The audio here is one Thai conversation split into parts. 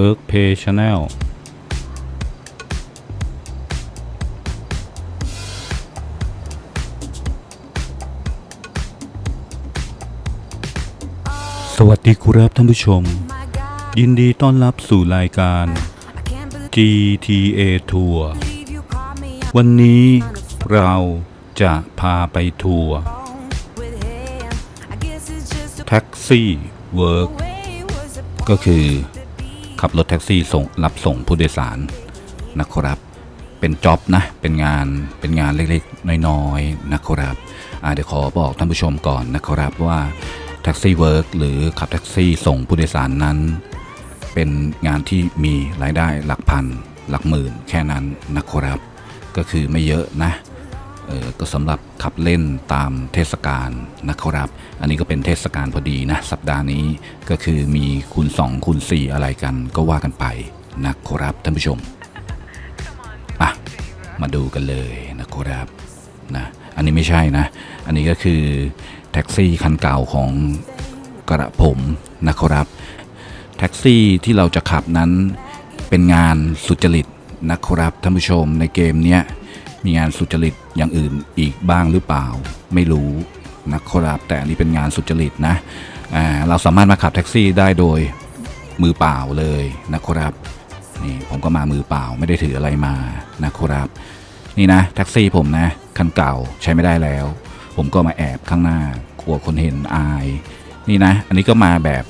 เอิร์กเพย์ชาแนลสวัสดีครับท่านผู้ชม ยินดีต้อนรับสู่รายการ GTA Tour วันนี้เราจะพาไปทัวร์แท็กซี่เวิร์กก็คือ ขับรถแท็กซี่ส่งรับส่งผู้โดยสารนะครับ เป็นจ็อบนะ เป็นงานเป็นงานเล็กๆ น้อยๆนะครับอาเดี๋ยวขอบอกท่านผู้ชมก่อนนะครับว่าแท็กซี่เวิร์กหรือขับแท็กซี่ส่งผู้โดยสารนั้น เป็นงานที่มีรายได้หลักพันหลักหมื่นแค่นั้นนะครับ ก็คือไม่เยอะนะ ก็สำหรับขับเล่นตามเทศกาลนะครับ อันนี้ก็เป็นเทศกาลพอดีนะ สัปดาห์นี้ก็คือมีคูณ2คูณ4 อะไรกันก็ว่ากันไปนะครับท่านผู้ชมอะมาดูกันเลยนะครับนะอันนี้ไม่ใช่นะ อันนี้ก็คือแท็กซี่คันเก่าของกระผมนะครับ แท็กซี่ที่เราจะขับนั้นเป็นงานสุจริตนะครับท่านผู้ชมในเกมเนี้ย มีงานสุจริตอย่างอื่นอีกบ้างหรือเปล่า ไม่รู้นะครับแต่อันนี้เป็นงานสุจริตนะเราสามารถมาขับแท็กซี่ได้โดยมือเปล่าเลยนะครับนี่ผมก็มามือเปล่าไม่ได้ถืออะไรมานะครับ นี่นะแท็กซี่ผมนะคันเก่าใช้ไม่ได้แล้ว ผมก็มาแอบข้างหน้ากลัวคนเห็นอาย นี่นะ อันนี้ก็มาแบบ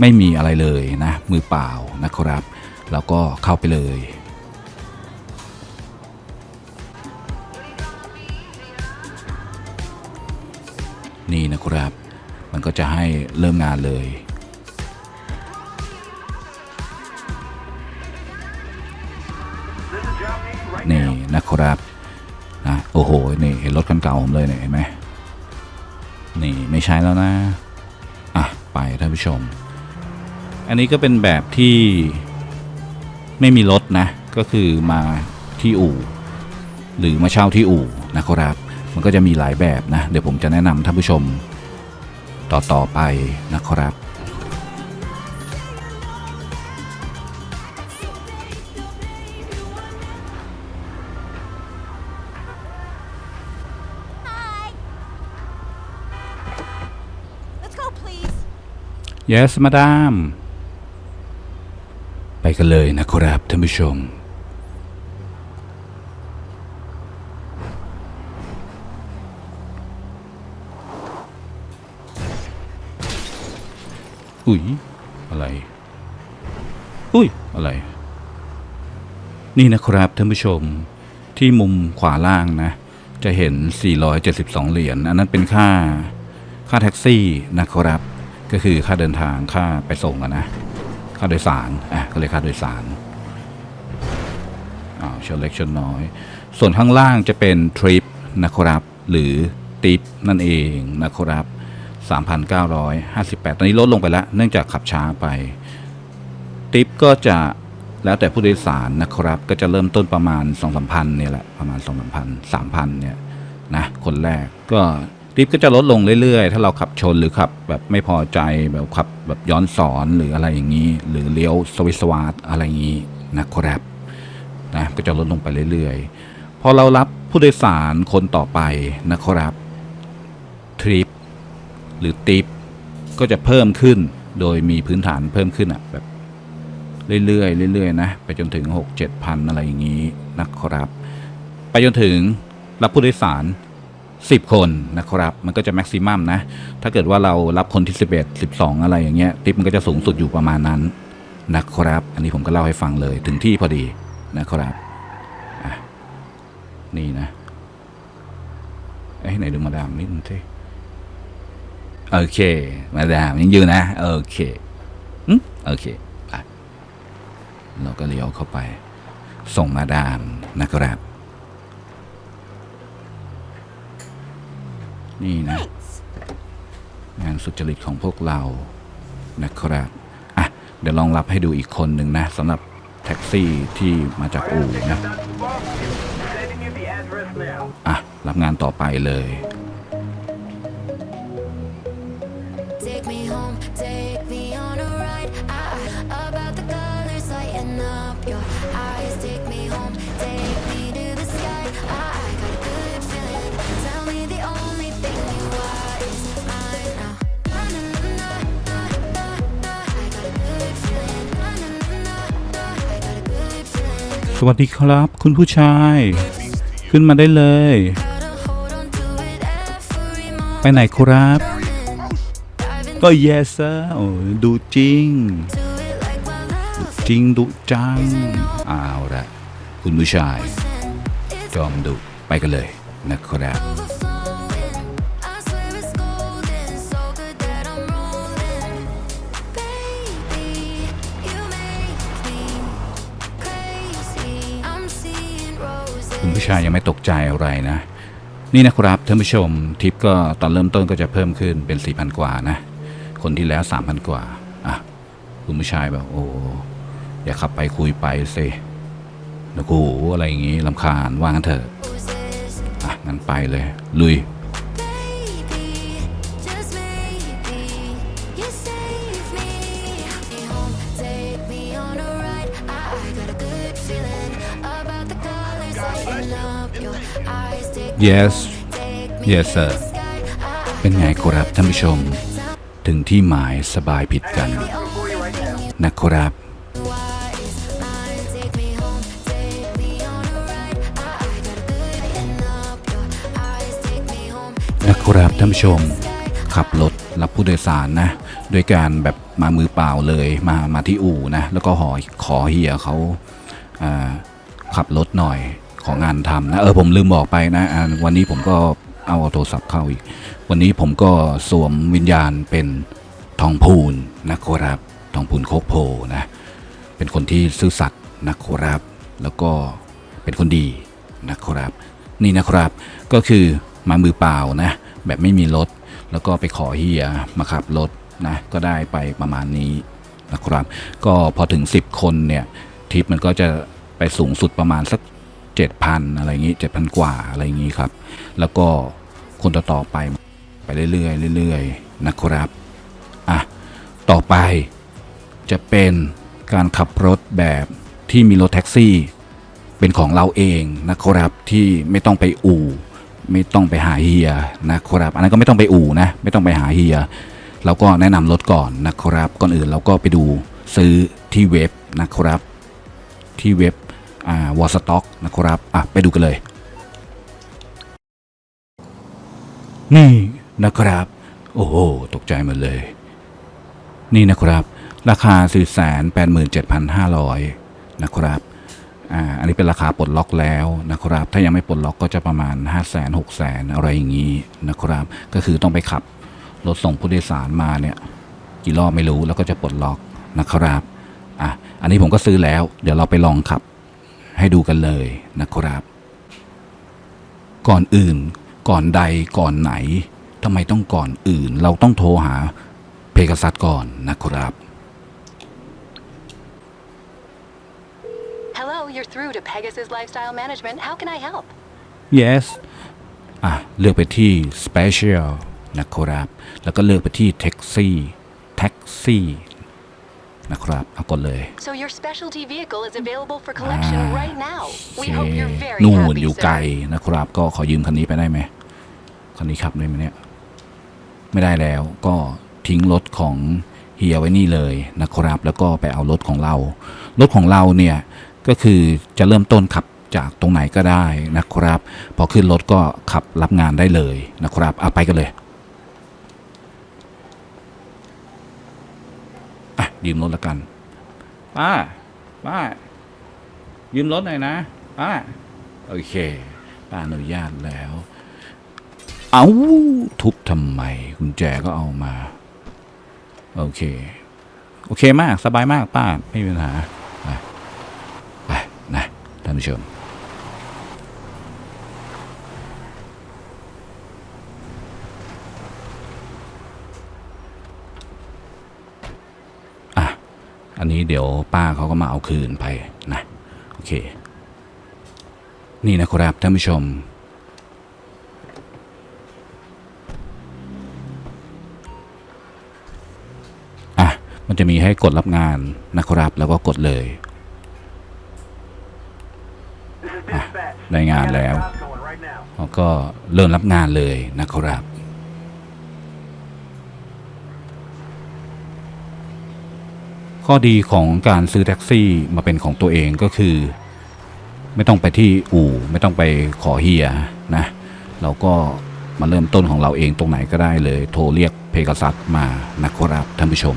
ไม่มีอะไรเลยนะมือเปล่านะครับ แล้วก็เข้าไปเลย นี่นะครับ มันก็จะให้เริ่มงานเลย นี่นะครับนะโอ้โห นี่เห็นรถคันเก่าผมเลยเนี่ยเห็นไหมนี่ไม่ใช่แล้วนะ อะ ไปท่านผู้ชม อันนี้ก็เป็นแบบที่ไม่มีรถนะ ก็คือมาที่อู่ หรือมาเช่าที่อู่นะครับ มันก็จะมีหลายแบบนะ เดี๋ยวผมจะแนะนำท่านผู้ชมต่อต่อไปนะครับ Let's go, please. yes madam ไปกันเลยนะครับท่านผู้ชม อุ้ยอะไร อุ้ยอะไร นี่นะครับท่านผู้ชมที่มุมขวาล่างนะ จะเห็น 472 เหรียญอันนั้นเป็นค่าค่าแท็กซี่นะครับ ก็คือค่าเดินทางค่าไปส่งนะค่าโดยสารอะก็เลยค่าโดยสารอ้าวชนเล็กชนน้อย ส่วนข้างล่างจะเป็นทริปนะครับ หรือติปนั่นเองนะครับ 3,958 ตอนนี้ลดลงไปแล้ว เนื่องจากขับช้าไปติปก็จะแล้วแต่ผู้โดยสารนะครับ ก็จะเริ่มต้นประมาณ 2 3 0 0พันเนี่ยแหละ ประมาณ 2 3 0 0 0 3,000 เนี่ยนะ คนแรกก็ติปก็จะลดลงเรื่อยๆ ถ้าเราขับชนหรือขับแบบไม่พอใจแบบขับแบบย้อนสอนหรืออะไรอย่างนี้ หรือเลี้ยวสวิสวาร์อะไรอย่างนี้นะครับนะก็จะลดลงไปเรื่อยๆ พอเรารับผู้โดยสารคนต่อไปนะครับทริป หรือติปก็จะเพิ่มขึ้นโดยมีพื้นฐานเพิ่มขึ้นอะแบบเรื่อยๆเรื่อยๆนะไปจนถึง 6 7พันอะไรอย่างนี้นะครับ ไปจนถึงรับผู้โดยสาร 10 คนนะครับ มันก็จะแม็กซิมัมนะ ถ้าเกิดว่าเรารับคนที่ 11 12 อะไรอย่างเงี้ยติปมันก็จะสูงสุดอยู่ประมาณนั้นนะครับ อันนี้ผมก็เล่าให้ฟังเลยถึงที่พอดีนะครับนี่นะเอ้ไหนดูมาดามนิดนึงสิ โอเค มาดามยังอยู่นะ โอเคอืมโอเคไปเราก็เลี้ยวเข้าไป ส่งมาดามนะครับ นี่นะ งานสุจริตของพวกเรานะครับอะเดี๋ยวลองรับให้ดูอีกคนหนึ่งนะสำหรับแท็กซี่ที่มาจากอู่นะอะรับงานต่อไปเลย สวัสดีครับ คุณผู้ชาย ขึ้นมาได้เลย ไปไหนครับ ก็เยสเซอ้ยดูจริง จริงดุจังเอาละคุณผู้ชาย จอมดุไปกันเลยนะครับ คุณผู้ชายยังไม่ตกใจอะไรนะ นี่นะครับท่านผู้ชมทิปก็ตอนเริ่มต้นก็จะเพิ่มขึ้นเป็น 4,000 กว่านะ คนที่แล้ว 3,000 กว่าอะคุณผู้ชายแบบโอ้อย่าขับไปคุยไปสินะกูอะไรอย่างงี้ลำคาญว่างั้นเถอะอะงั้นไปเลย ลุย yes yes sir เป็นไงครับท่านผู้ชม ถึงที่หมายสบายผิดกันนะครับนะครับท่านผู้ชม ขับรถรับผู้โดยสารนะด้วยการแบบมามือเปล่าเลยมามาที่อู่นะแล้วก็ขอขอเฮียเขาขับรถหน่อย ของงานทำนะเออผมลืมบอกไปนะวันนี้ผมก็เอาโทรศัพท์เข้าอีก วันนี้ผมก็สวมวิญญาณเป็นทองพูนนะครับทองพูนโคกโพนะเป็นคนที่ซื่อสัตย์นะครับ แล้วก็เป็นคนดีนะครับ นี่นะครับก็คือมามือเปล่านะแบบไม่มีรถ แล้วก็ไปขอเฮียมาขับรถนะก็ได้ไปประมาณนี้นะครับ ก็พอถึง 10 คนเนี่ยทริปมันก็จะไปสูงสุดประมาณสัก 7,000 อะไรอย่างนี้ 7,000 กว่าอะไรอย่างนี้ครับ แล้วก็คนต่อๆไปไปเรื่อยๆเรื่อยๆนะครับอะต่อไปจะเป็นการขับรถแบบที่มีรถแท็กซี่เป็นของเราเองนะครับที่ไม่ต้องไปอู่ ไม่ต้องไปหาเฮียนะครับอันนั้นก็ไม่ต้องไปอู่นะไม่ต้องไปหาเฮียเราก็แนะนำรถก่อนนะครับก่อนอื่นเราก็ไปดูซื้อที่เว็บนะครับ ที่เว็บ วอสต็อกนะครับอะไปดูกันเลย นี่นะครับ โอ้โหตกใจหมดเลย นี่นะครับ ราคา 487,500 นะครับอ่าอันนี้เป็นราคาปลดล็อกแล้วนะครับ ถ้ายังไม่ปลดล็อกก็จะประมาณ 5 0 0 0 0 0 6 0 0 0 0อะไรอย่างนี้นะครับ ก็คือต้องไปขับรถส่งผู้โดยสารมาเนี่ยกี่รอบไม่รู้แล้วก็จะปลดล็อกนะครับอะอันนี้ผมก็ซื้อแล้ว เดี๋ยวเราไปลองขับ ให้ดูกันเลยนะครับ ก่อนอื่น ก่อนใดก่อนไหนทำไมต้องก่อนอื่น เราต้องโทรหาเพก a ซัสก่อนนะครับ Hello, you're through to Pegasus Lifestyle Management. How can I help? yes อะเลือกไปที่ special นะครับ แล้วก็เลือกไปที่ taxi taxi นะครับเอากดเลย So your specialty vehicle is available for collection right now. โอ We เค hope you're very นู่น happy, อยู่ไกล sir. นะครับ ก็ขอยืมคันนี้ไปได้ไหมคันนี้ขับได้ไหมเนี่ยไม่ได้แล้วก็ทิ้งรถของเฮียไว้นี่เลยนะครับ แล้วก็ไปเอารถของเรา รถของเราเนี่ยก็คือจะเริ่มต้นขับจากตรงไหนก็ได้นะครับ พอขึ้นรถก็ขับรับงานได้เลยนะครับเอาไปกันเลย อะ ยืมรถละกัน ป้า ป้า ยืมรถหน่อยนะ ป้า โอเค ป้าอนุญาตแล้ว เอาทุบทำไมกุญแจก็เอามา โอเค โอเคมาก สบายมากป้า ไม่มีปัญหา ไปไปนะ ท่านผู้ชม อะ อันนี้เดี๋ยวป้าเขาก็มาเอาคืนไปนะโอเค นี่นะครับท่านผู้ชม อะ มันจะมีให้กดรับงานนะครับแล้วก็กดเลยได้งานแล้ว job going right now. แล้วก็เริ่มรับงานเลยนะครับ ข้อดีของการซื้อแท็กซี่มาเป็นของตัวเองก็คือ ไม่ต้องไปที่อู่ ไม่ต้องไปขอเฮียนะ เราก็มาเริ่มต้นของเราเองตรงไหนก็ได้เลย โทรเรียกเพกาซัสมานะครับท่านผู้ชม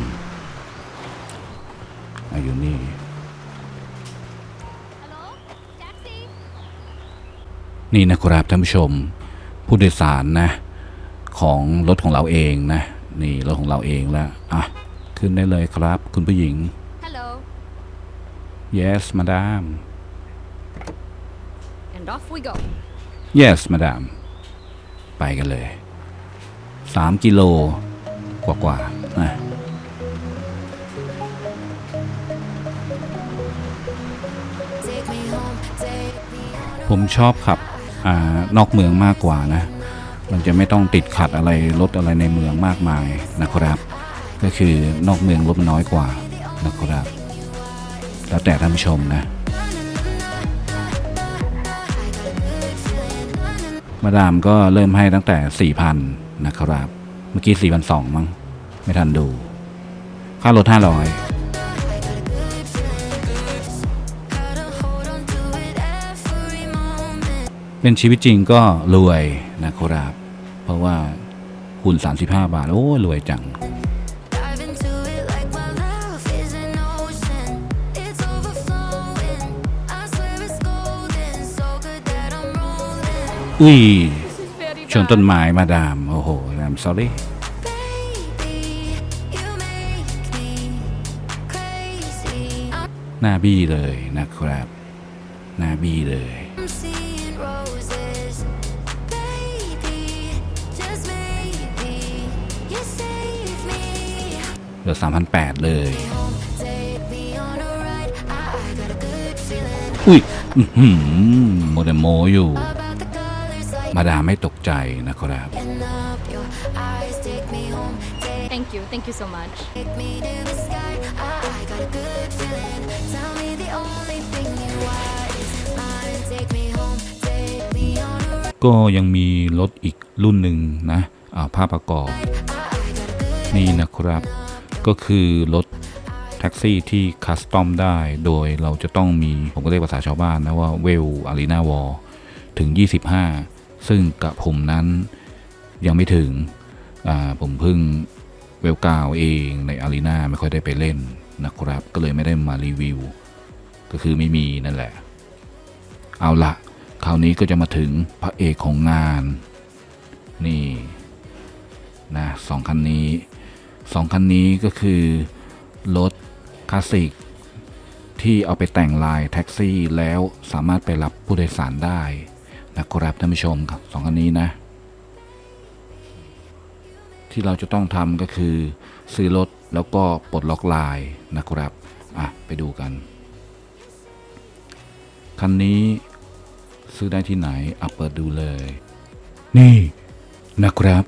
อายู่นี่นี่นะครับท่านผู้ชมผู้โดยสารนะ ของรถของเราเองนะ นี่รถของเราเองแล้วอะ ขึ้นได้เลยครับ คุณผู้หญิง Hello. yes madam And off we go. yes madam ไปกันเลยสามกิโลกว่ากว่าๆนะผมชอบขับอานอกเมืองมากกว่านะ มันจะไม่ต้องติดขัดอะไรรถอะไรในเมืองมากมายนะครับ ก็คือนอกเมืองรถน้อยกว่านะครับ แล้วแต่ท่านผู้ชมนะ มาดามก็เริ่มให้ตั้งแต่ 4,000 นะครับ เมื่อกี้ 4,200 มั้ง ไม่ทันดู ค่ารถ 500เป็นชีวิตจริงก็รวยนะครับ เพราะว่าหุ่น35 บาท โอ้ รวยจัง อุ้ยชนต้นไม้มาดาม โอ้โหดามสอรี่หน้าบี้เลยนะครับ หน้าบี้เลย เหลือสามพันแปดเลย อุ้ยโมเดโมอยู่ มาดามไม่ตกใจนะครับ lighting up. Your eyes take me home. Take Thank you. Thank you so much. Take me to the sky. I, I got a good feeling. Tell me the only thing you want is mine. Take me home. Take me on a ride. ก็ยังมีรถอีกรุ่นหนึ่งนะอ่าภาพประกอบ I, I got a good นี่นะครับ ก็คือรถแท็กซี่ที่คัสตอมได้ โดยเราจะต้องมี ผมก็เรียกภาษาชาวบ้านนะว่าเวลอารีนาวอลถึง 25 ซึ่งกับผมนั้นยังไม่ถึงผมเพิ่งเวลกาวเองในอารีนาไม่ค่อยได้ไปเล่นนะครับ ก็เลยไม่ได้มารีวิว ก็คือไม่มีนั่นแหละ เอาละคราวนี้ก็จะมาถึงพระเอกของงาน นี่นะสองคันนี้สองคันนี้ก็คือ รถคลาสสิกที่เอาไปแต่งลายแท็กซี่แล้วสามารถไปรับผู้โดยสารได้ นะครับท่านผู้ชมครับสองคันนี้นะ ที่เราจะต้องทำก็คือ ซื้อรถแล้วก็ปลดล็อกลายนะครับอะไปดูกัน คันนี้ซื้อได้ที่ไหนอะเปิดดูเลย นี่นะครับ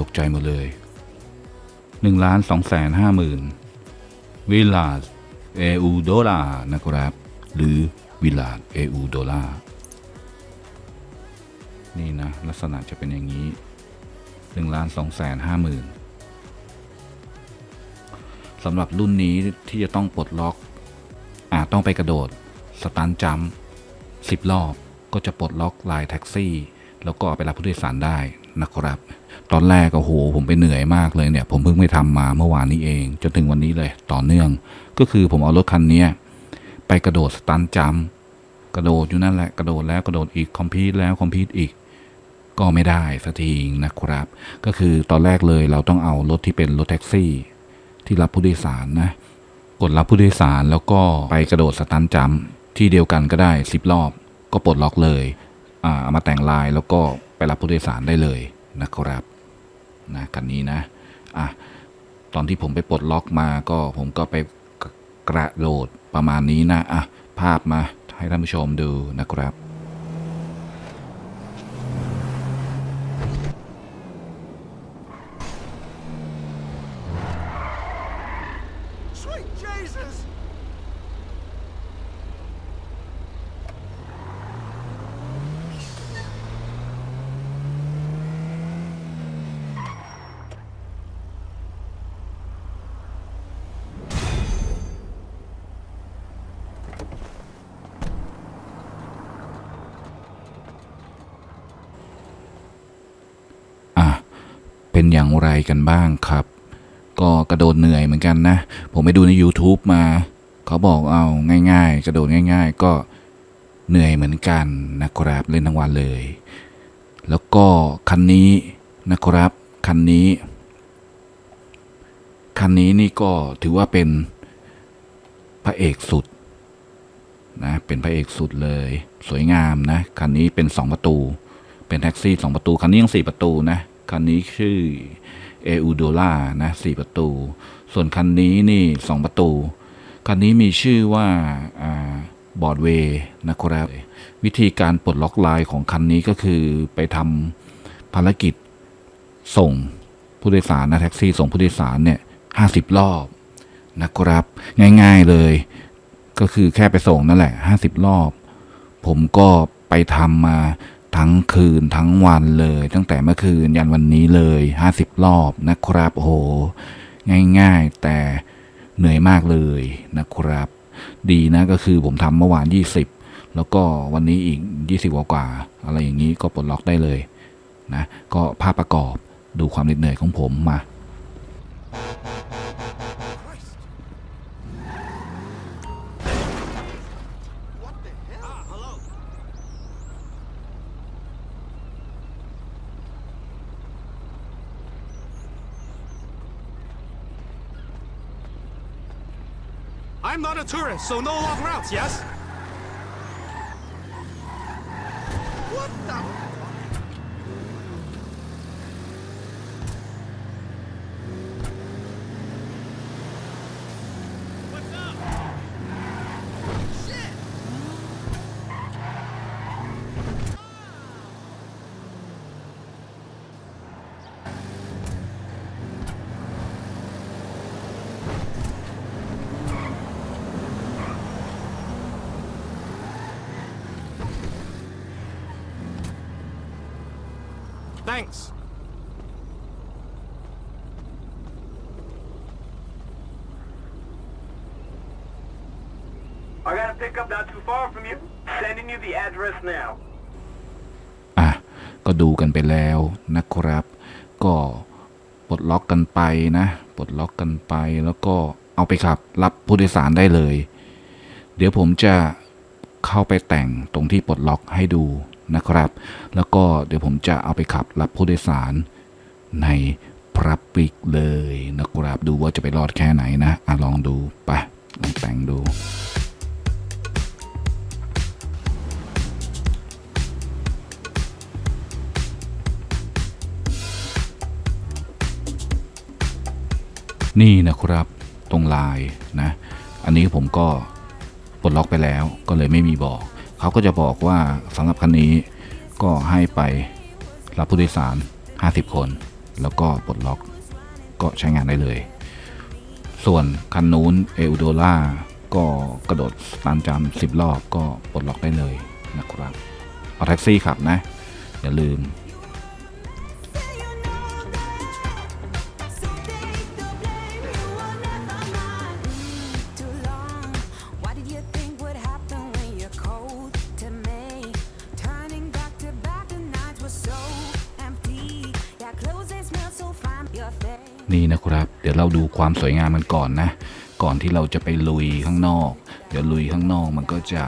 ตกใจหมดเลยหนึ่งล้านสองแสนห้าหมื่นวิลลาเออูโดลานะครับ หรือวิลาเออูโดลา นี่นะ ลักษณะจะเป็นอย่างนี้หนึ่งล้านสองแสนห้าหมื่นสำหรับรุ่นนี้ที่จะต้องปลดล็อกอาจต้องไปกระโดด สตันจัมสิบรอบก็จะปลดล็อกลายแท็กซี่ แล้วก็ไปรับผู้โดยสารได้นะครับ ตอนแรกโอ้โหผมไปเหนื่อยมากเลยเนี่ย ผมเพิ่งไปทำมาเมื่อวานนี้เอง จนถึงวันนี้เลยต่อเนื่อง ก็คือผมเอารถคันนี้ไปกระโดดสตันจัมกระโดดอยู่นั่นแหละ กระโดดแล้วกระโดดอีกคอมพิวแล้วคอมพิวอีก ก็ไม่ได้สักทีนะครับ ก็คือตอนแรกเลยเราต้องเอารถที่เป็นรถแท็กซี่ ที่รับผู้โดยสารนะ กดรับผู้โดยสารแล้วก็ไปกระโดดสตันจัมที่เดียวกันก็ได้สิบรอบ ก็ปลดล็อกเลยอ่าเอามาแต่งลายแล้วก็ไปรับผู้โดยสารได้เลยนะครับนะคันนี้นะอะตอนที่ผมไปปลดล็อกมาก็ผมก็ไปกระโดดประมาณนี้นะอะภาพมาให้ท่านผู้ชมดูนะครับ Sweet Jesus! เป็นอย่างไรกัน บ้างครับ ก็กระโดดเหนื่อยเหมือนกันนะ ผมไปดูใน YouTube มา เขาบอกเอาง่าย ๆ กระโดดง่าย ๆ ก็เหนื่อยเหมือนกันนะครับเล่นทั้งวันเลย แล้วก็คันนี้นะครับคันนี้ คันนี้นี่ก็ถือว่าเป็นพระเอกสุดนะเป็นพระเอกสุดเลย สวยงามนะคันนี้เป็นสองประตู เป็นแท็กซี่สองประตู คันนี้ยังสี่ประตูนะคันนี้ชื่อ เออูโดล่านะสี่ประตู ส่วนคันนี้นี่สองประตู คันนี้มีชื่อว่าบอร์ดเวย์นะครับ วิธีการปลดล็อกไลน์ของคันนี้ก็คือไปทำภารกิจส่งผู้โดยสารนะแท็กซี่ส่งผู้โดยสารเนี่ยห้าสิบรอบนะครับ ง่ายๆเลย ก็คือแค่ไปส่งนั่นแหละห้าสิบรอบ ผมก็ไปทำมา ทั้งคืนทั้งวันเลย ตั้งแต่เมื่อคืนยันวันนี้เลยห้าสิบรอบนะครับโอ้โหง่ายๆ แต่เหนื่อยมากเลยนะครับ ดีนะก็คือผมทำเมื่อวานยี่สิบแล้วก็วันนี้อีกยี่สิบกว่าๆอะไรอย่างนี้ก็ปลดล็อกได้เลยนะก็ภาพประกอบดูความเหน็ดเหนื่อยของผมมา I'm not a tourist, so no long routes, yes? What the? 'Thanks. I got a pickup not too far from you. Sending you the address now. อะ ก็ดูกันไปแล้วนะครับ ก็ปลดล็อกกันไปนะ ปลดล็อกกันไปแล้วก็เอาไปขับ รับผู้โดยสารได้เลย เดี๋ยวผมจะเข้าไปแต่งตรงที่ปลดล็อกให้ดู นะครับ แล้วก็เดี๋ยวผมจะเอาไปขับรับผู้โดยสารในพรับปิกเลยนะครับดูว่าจะไปรอดแค่ไหนนะอะลองดูไปลองแต่งดูนี่นะครับตรงลายนะ อันนี้ผมก็ปลดล็อกไปแล้วก็เลยไม่มีบอก เขาก็จะบอกว่าสำหรับคันนี้ก็ให้ไปรับผู้โดยสาร 50 คน แล้วก็ปลดล็อกก็ใช้งานได้เลย ส่วนคันนู้นเอลโดล่าก็กระโดดตามจำสิบรอบก็ปลดล็อกได้เลยนะครับ เอาแท็กซี่ขับนะ อย่าลืม นี่นะครับ เดี๋ยวเราดูความสวยงามมันก่อนนะ ก่อนที่เราจะไปลุยข้างนอก เดี๋ยวลุยข้างนอกมันก็จะ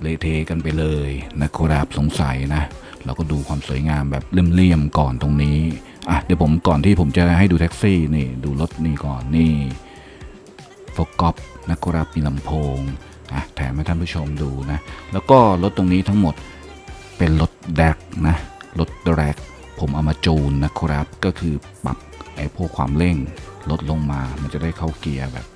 เละเทกันไปเลยนะครับสงสัยนะ เราก็ดูความสวยงามแบบเลี่ยมๆก่อนตรงนี้อะเดี๋ยวผมก่อนที่ผมจะให้ดูแท็กซี่นี่ดูรถนี่ก่อนนี่โฟกอปนะครับมีลำโพงอะแถมให้ท่านผู้ชมดูนะ แล้วก็รถตรงนี้ทั้งหมดเป็นรถแดกนะรถแดกผมเอามาจูนนะครับ ก็คือปรับ ไอ้พวกความเร่งลดลงมา มันจะได้เข้าเกียร์แบบ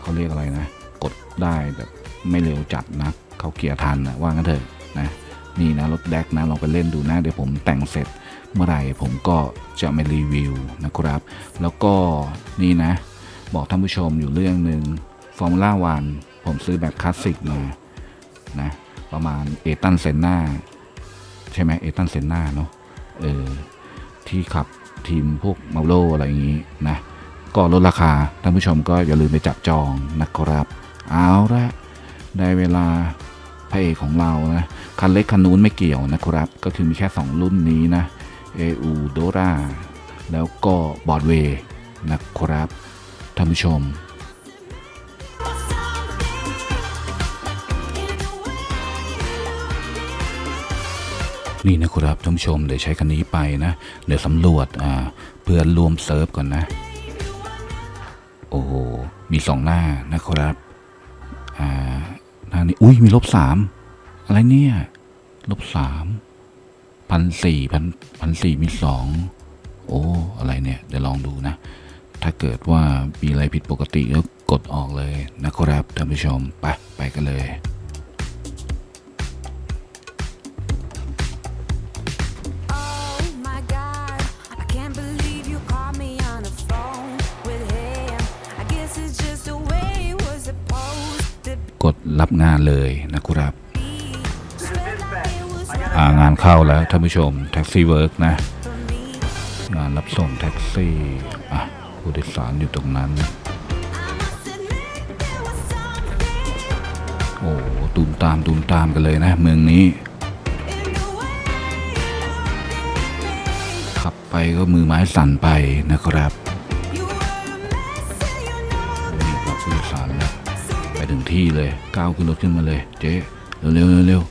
เขาเรียกอะไรนะ กดได้แบบไม่เร็วจัดนะเข้าเกียร์ทันนะว่างั้นเถอะนะนี่นะรถแดกนะลองไปเล่นดูนะเดี๋ยวผมแต่งเสร็จเมื่อไหร่ผมก็จะมารีวิวนะครับ แล้วก็นี่นะ บอกท่านผู้ชมอยู่เรื่องหนึ่งฟอร์มูล่าวันผมซื้อแบบคลาสสิกมานะประมาณเอตันเซนนาใช่ไหมเอตันเซนนาเนาะเออที่ขับ ทีมพวกมาโลอะไรอย่างนี้นะก็ลดราคาท่านผู้ชมก็อย่าลืมไปจับจองนะครับ เอาละได้เวลาพระเอกของเรานะคันเล็กคันนู้นไม่เกี่ยวนะครับ ก็คือมีแค่ 2 รุ่นนี้นะเออูโดราแล้วก็บอร์ดเวย์นะครับท่านผู้ชม นี่นะครับท่านผู้ชมเดี๋ยวใช้คันนี้ไปนะ เดี๋ยวสำรวจอ่าเพื่อรวมเซิร์ฟก่อนนะ โอ้โหมีสองหน้านะครับอ่าหน้านี้อุ้ยมีลบสามอะไรเนี่ยลบสามพันสี่พันพันสี่มีสองโอ้อะไรเนี่ยเดี๋ยวลองดูนะ ถ้าเกิดว่ามีอะไรผิดปกติก็กดออกเลยนะครับท่านผู้ชมไปไปกันเลย กดรับงานเลยนะครับางานเข้าแล้วท่านผู้ชมแท็กซี่เวิร์กนะ งานรับส่งแท็กซี่อะผู้โดยสารอยู่ตรงนั้น โอ้ตูมตามตูมตามกันเลยนะ เมืองนี้ ขับไปก็มือไม้สั่นไปนะครับ ที่เลยก้าวขึ้นรถขึ้นมาเลย เจ๊เร็วเร็วเร็ว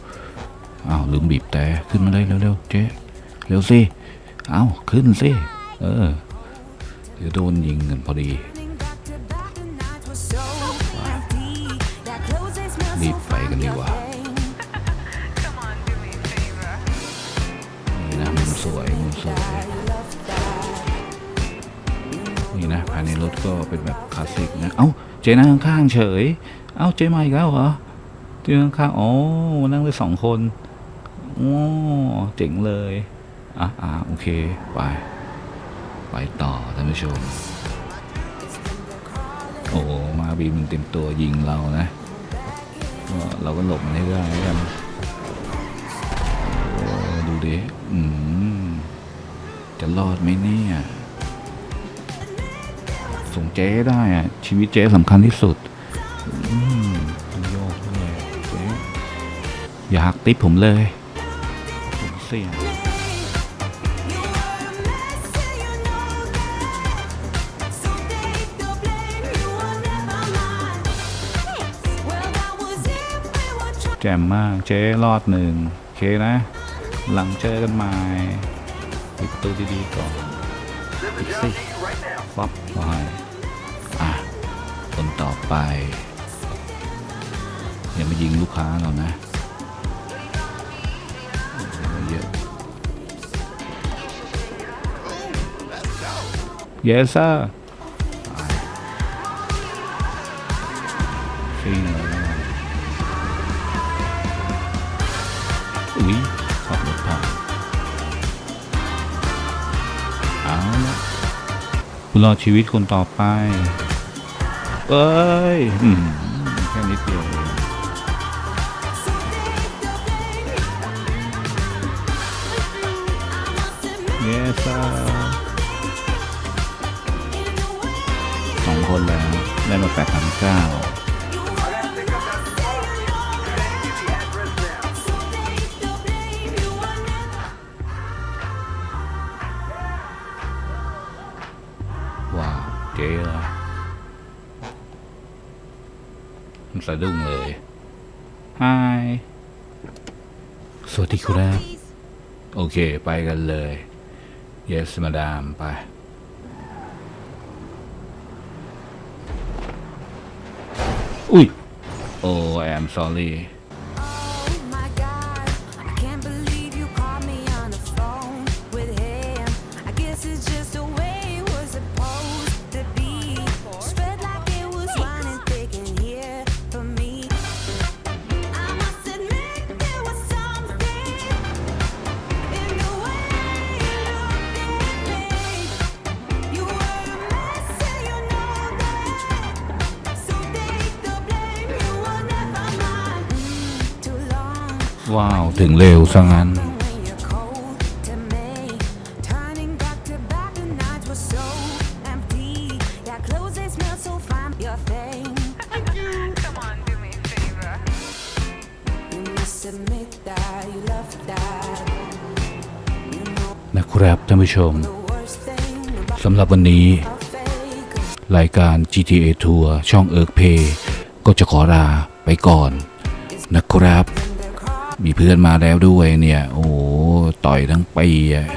อ้าวลืมบีบแต่ขึ้นมาเลยเร็วเร็วเจ๊เร็วสิเอ้าขึ้นสิเออเดี๋ยวโดนยิงกันพอดีรีบไปกันดีกว่านี่นะมุมสวยมุมสวยนี่นะภายในรถก็เป็นแบบคลาสสิกนะ เอ้า เจ๊นั่งข้างเฉย เอ้าเจมาอีกแล้วเหรอเจ๊นั่งข้างๆอ๋อนั่งได้สองคนโอ้เจ๋งเลย อะอะโอเค ไป ไปต่อท่านผู้ชม โอ้มาบีมันเต็มตัวยิงเรานะเราก็หลบมันให้ได้แล้วกันดูดิอืมจะรอดไหมเนี่ยส่งเจ๊ได้อะชีวิตเจ๊สำคัญที่สุด อย่าหักติปผมเลย ผมเสี่ยงแจ่มมากเจ๊รอดหนึ่งโอเคนะ หลังเจอกันใหม่ปิดประตูดีๆก่อนปิดสิฟับลายอะคนต่อไป อย่ามายิงลูกค้าเรานะ Yes sir ไปซิ่งเลยอุ๊ยขับรถผ่านเอาละคุณรอดชีวิตคนต่อไป เอ้ยแค่นิดเดียวเอง Yes sir คนแล้ว ได้มาแปดพันเก้า I gotta pick up that phone. Sending you the address now. ว้าวเจ๊เหรอมันสะดุ้งเลย Hi สวัสดีครับ Please. โอเค ไปกันเลย Yes มาดามไป อุ้ยโอ้ I am sorry ถึงเร็วซะงั้น นะครับท่านผู้ชมสำหรับวันนี้ รายการ GTA Tour ช่องเอิร์กเพย์ก็จะขอลาไปก่อนนะครับ มีเพื่อนมาแล้วด้วยเนี่ย โอ้ต่อยทั้งปีอะ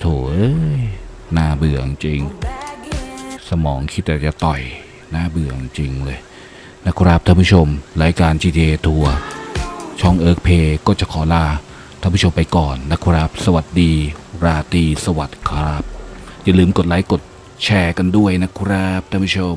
โถเอ้ยน่าเบื่อจริง สมองคิดแต่จะต่อยน่าเบื่อจริงเลย นะครับท่านผู้ชม รายการ GTA ทัวร์ช่องเอิร์กเพก็จะขอลาท่านผู้ชมไปก่อนนะครับ สวัสดี ราตรีสวัสดิ์ครับ อย่าลืมกดไลค์กดแชร์กันด้วยนะครับท่านผู้ชม